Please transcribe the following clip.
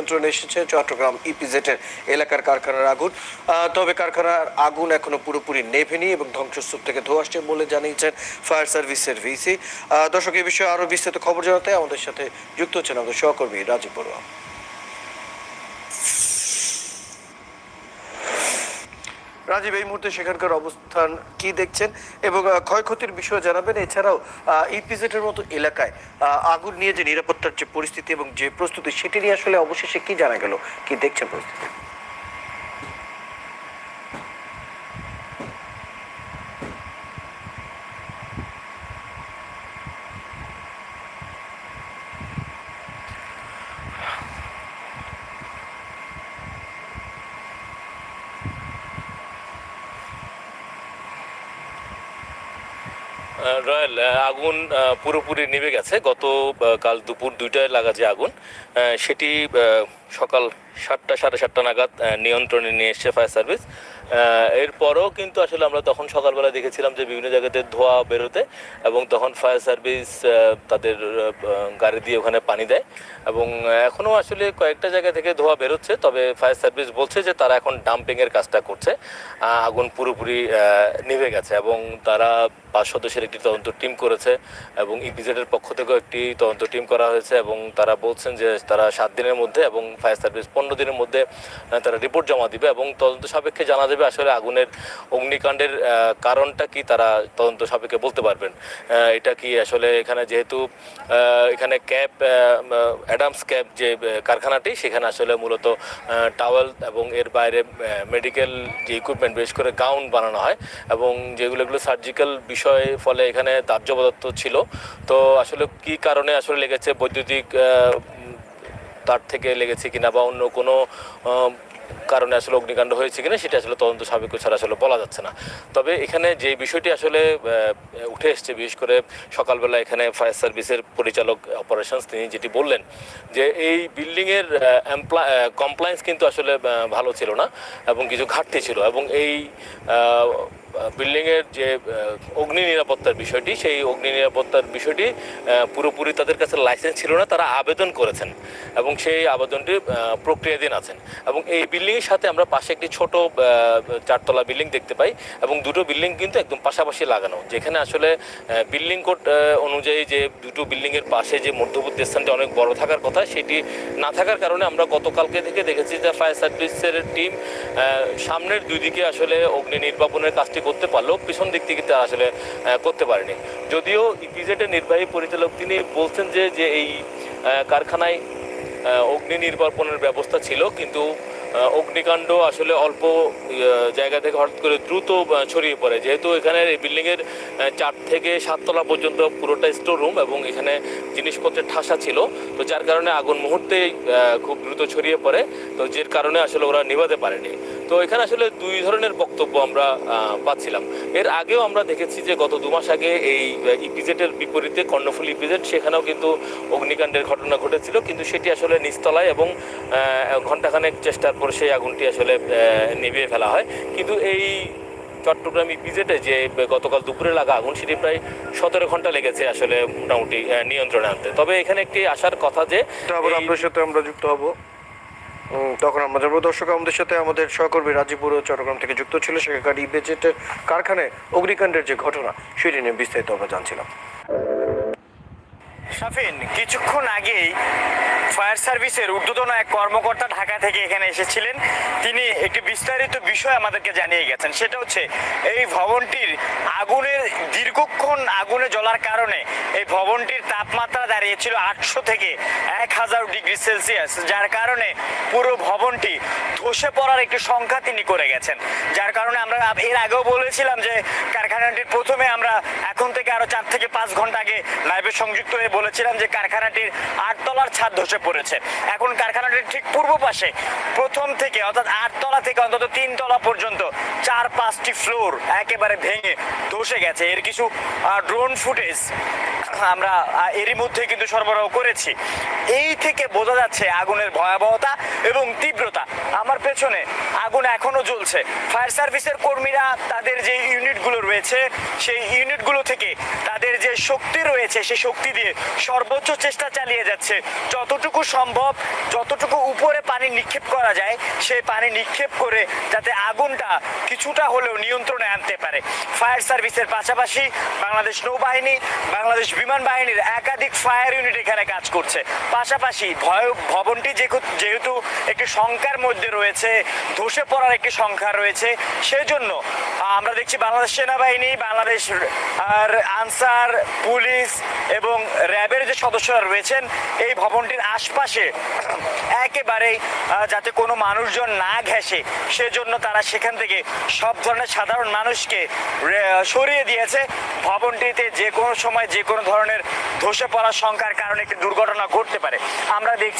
নিয়ন্ত্রণে এসেছে চট্টগ্রাম ইপিজেটের এলাকার কারখানার আগুন। তবে কারখানার আগুন এখনও পুরোপুরি নেভেনি এবং ধ্বংসস্তূপ থেকে ধোয়া আসছে বলে জানিয়েছেন ফায়ার সার্ভিসের ভিসি। দর্শক, এ বিষয়ে আরও বিস্তারিত খবর জানাতে আমাদের সাথে যুক্ত হচ্ছেন আমাদের সহকর্মী রাজীব বড়ুয়া। রাজীব, এই মুহূর্তে সেখানকার অবস্থান কি দেখছেন এবং ক্ষয়ক্ষতির বিষয়ে জানাবেন। এছাড়াও ইপিজেড এর মতো এলাকায় আগুন নিয়ে যে নিরাপত্তার যে পরিস্থিতি এবং যে প্রস্তুতি, সেটি নিয়ে আসলে অবশেষে কি জানা গেল? কি দেখছেন পরিস্থিতি? রয়্যাল আগুন পুরোপুরি নিভে গেছে। গত কাল দুপুর দুইটায় লাগা যে আগুন সেটি সকাল সাতটা, সাড়ে সাতটা নাগাদ নিয়ন্ত্রণে নিয়ে এসছে ফায়ার সার্ভিস। এরপরও কিন্তু আসলে আমরা তখন সকালবেলা দেখেছিলাম যে বিভিন্ন জায়গাতে ধোঁয়া বেরোতে এবং তখন ফায়ার সার্ভিস তাদের গাড়ি দিয়ে ওখানে পানি দেয় এবং এখনও আসলে কয়েকটা জায়গা থেকে ধোঁয়া বেরোচ্ছে, তবে ফায়ার সার্ভিস বলছে যে তারা এখন ডাম্পিংয়ের কাজটা করছে আগুন পুরোপুরি নিভে গেছে এবং তারা পাঁচ সদস্যের একটি তদন্ত টিম করেছে এবং ইপিজেডের পক্ষ থেকেও একটি তদন্ত টিম করা হয়েছে এবং তারা বলছেন যে তারা সাত দিনের মধ্যে এবং ফায়ার সার্ভিস পনেরো দিনের মধ্যে তারা রিপোর্ট জমা দিবে এবং তদন্ত সাপেক্ষে জানা যাবে আসলে আগুনের অগ্নিকাণ্ডের কারণটা কি তারা তদন্ত সাপেক্ষে বলতে পারবেন? এটা কি আসলে এখানে যেহেতু এখানে ক্যাব অ্যাডামস ক্যাব যে কারখানাটি, সেখানে আসলে মূলত টাওয়েল এবং এর বাইরে মেডিকেল যে ইকুইপমেন্ট বেশ করে গাউন বানানো হয় এবং যেগুলো, এগুলো সার্জিক্যাল বিষয়ে ফলে এখানে দাহ্য পদার্থ ছিল। তো আসলে কি কারণে আসলে লেগেছে বৈদ্যুতিক তার থেকে লেগেছে কিনা বা অন্য কোনো কারণে আসলে অগ্নিকাণ্ড হয়েছে কিনা সেটা আসলে তদন্ত সাপেক্ষ ছাড়া আসলে বলা যাচ্ছে না। তবে এখানে যে বিষয়টি আসলে উঠে এসছে, বিশেষ করে সকালবেলা এখানে ফায়ার সার্ভিসের পরিচালক অপারেশনস তিনি যেটি বললেন যে এই বিল্ডিংয়ের কমপ্লায়েন্স কিন্তু আসলে ভালো ছিল না এবং কিছু ঘাটতি ছিল এবং এই বিল্ডিংয়ের যে অগ্নি নিরাপত্তার বিষয়টি, সেই অগ্নি নিরাপত্তার বিষয়টি পুরোপুরি তাদের কাছে লাইসেন্স ছিল না, তারা আবেদন করেছেন এবং সেই আবেদনটি প্রক্রিয়াধীন আছেন এবং এই বিল্ডিংয়ের সাথে আমরা পাশে একটি ছোট চারতলা বিল্ডিং দেখতে পাই এবং দুটো বিল্ডিং কিন্তু একদম পাশাপাশি লাগানো। যেখানে আসলে বিল্ডিং কোড অনুযায়ী যে দুটো বিল্ডিংয়ের পাশে যে মধ্যবর্তী স্থানটি অনেক বড় থাকার কথা, সেটি না থাকার কারণে আমরা গতকালকে থেকে দেখেছি যে ফায়ার সার্ভিসের টিম সামনের দুই দিকে আসলে অগ্নি নির্বাপনের কাজটি করতে পারলেও পিছন দিক থেকে তারা আসলে করতে পারেনি। যদিও ইপিজেডের নির্বাহী পরিচালক তিনি বলছেন যে যে এই কারখানায় অগ্নি নির্বাপনের ব্যবস্থা ছিল, কিন্তু অগ্নিকাণ্ড আসলে অল্প জায়গা থেকে হঠাৎ করে দ্রুত ছড়িয়ে পড়ে। যেহেতু এখানে বিল্ডিংয়ের চার থেকে সাততলা পর্যন্ত পুরোটা স্টোর রুম এবং এখানে জিনিসপত্রের ঠাসা ছিল, তো যার কারণে আগুন মুহূর্তেই খুব দ্রুত ছড়িয়ে পড়ে। তো যে কারণে আসলে ওরা নিভাতে পারেনি। তো এখানে আসলে দুই ধরনের বক্তব্য আমরা পাচ্ছিলাম। এর আগেও আমরা দেখেছি যে গত দু মাস আগে এই ইপিজেটের বিপরীতে কর্ণফুল ইপিজেট সেখানেও কিন্তু অগ্নিকাণ্ডের ঘটনা ঘটেছিল। কিন্তু সেটি আসলে নিচতলায় এবং ঘণ্টাখানেক চেষ্টার পর সেই আগুনটি আসলে নিভিয়ে ফেলা হয়। কিন্তু এই চট্টগ্রাম ইপিজেটে যে গতকাল দুপুরে লাগা আগুন সেটি প্রায় সতেরো ঘণ্টা লেগেছে আসলে মোটামুটি নিয়ন্ত্রণে আনতে। তবে এখানে একটি আসার কথা যে তো আবার আপনার সাথে আমরা যুক্ত হব। তখন আমাদের দর্শক, আমাদের সাথে আমাদের সহকর্মী রাজীবপুর ও চট্টগ্রাম থেকে যুক্ত ছিল সেখানকার ইপিজেটের কারখানায় অগ্নিকাণ্ডের যে ঘটনা, সেটি নিয়ে বিস্তারিত আমরা জানছিলাম। শাফিন, কিছুক্ষণ আগেই ফায়ার সার্ভিসের ঊর্ধ্বতন এক কর্মকর্তা ঢাকা থেকে এখানে এসেছিলেন। তিনি একটি বিস্তারিত বিষয় আমাদেরকে জানিয়ে গেছেন। সেটা হচ্ছে, এই ভবনটির আগুনের দীর্ঘক্ষণ আগুনে জ্বলার কারণে এই ভবনটির তাপমাত্রা দাঁড়িয়েছিল আটশো থেকে এক হাজার ডিগ্রি সেলসিয়াস, যার কারণে পুরো ভবনটি ধসে পড়ার একটি সংখ্যা তিনি করে গেছেন। যার কারণে আমরা এর আগেও বলেছিলাম যে, কারখানাটির প্রথমে আমরা এখন থেকে আরও চার থেকে পাঁচ ঘণ্টা আগে লাইভে সংযুক্ত হয়ে বলেছিলাম যে কারখানাটির আটতলার ছাদ ধসে পড়েছে। এখন কারখানাটির ঠিক পূর্ব পাশে, প্রথম থেকে, অর্থাৎ আটতলা থেকে অন্তত তিনতলা পর্যন্ত চার পাঁচটি ফ্লোর একেবারে ভেঙে ধসে গেছে। এর কিছু ড্রোন ফুটেজ আমরা এরই মধ্যে কিন্তু সরবরাহ করেছি। এই থেকে বোঝা যাচ্ছে আগুনের ভয়াবহতা এবং তীব্রতা। আমার পেছনে আগুন এখনও জ্বলছে। ফায়ার সার্ভিসের কর্মীরা তাদের যে ইউনিটগুলো রয়েছে, সেই ইউনিটগুলো থেকে তাদের যে শক্তি রয়েছে, সেই শক্তি দিয়ে সর্বোচ্চ চেষ্টা চালিয়ে যাচ্ছে। যতটুকু সম্ভব, যতটুকু উপরে পানি নিক্ষেপ করা যায়, সেই পানি নিক্ষেপ করে যাতে আগুনটা কিছুটা হলেও নিয়ন্ত্রণে আনতে পারে। ফায়ার সার্ভিসের পাশাপাশি বাংলাদেশ নৌবাহিনী, বাংলাদেশ বিমান বাহিনীর একাধিক ফায়ার ইউনিট এখানে কাজ করছে। পাশাপাশি ভবনটি যেহেতু একটি সংখ্যার মধ্যে রয়েছে, ধসে পড়ার একটি সংখ্যা রয়েছে, সেজন্য আমরা দেখছি বাংলাদেশ সেনাবাহিনী, বাংলাদেশ আর আনসার, পুলিশ এবং র্যাবের যে সদস্যরা রয়েছেন, এই ভবনটির আশপাশে একেবারেই যাতে কোনো মানুষজন না ঘেসে সেজন্য তারা সেখান থেকে সব ধরনের সাধারণ মানুষকে সরিয়ে দিয়েছে। ভবনটিতে যে কোনো সময় যে কোনো ধরনের ধসে পড়ার শঙ্কার কারণে একটি দুর্ঘটনা ঘটতে পারে। আমরা দেখছি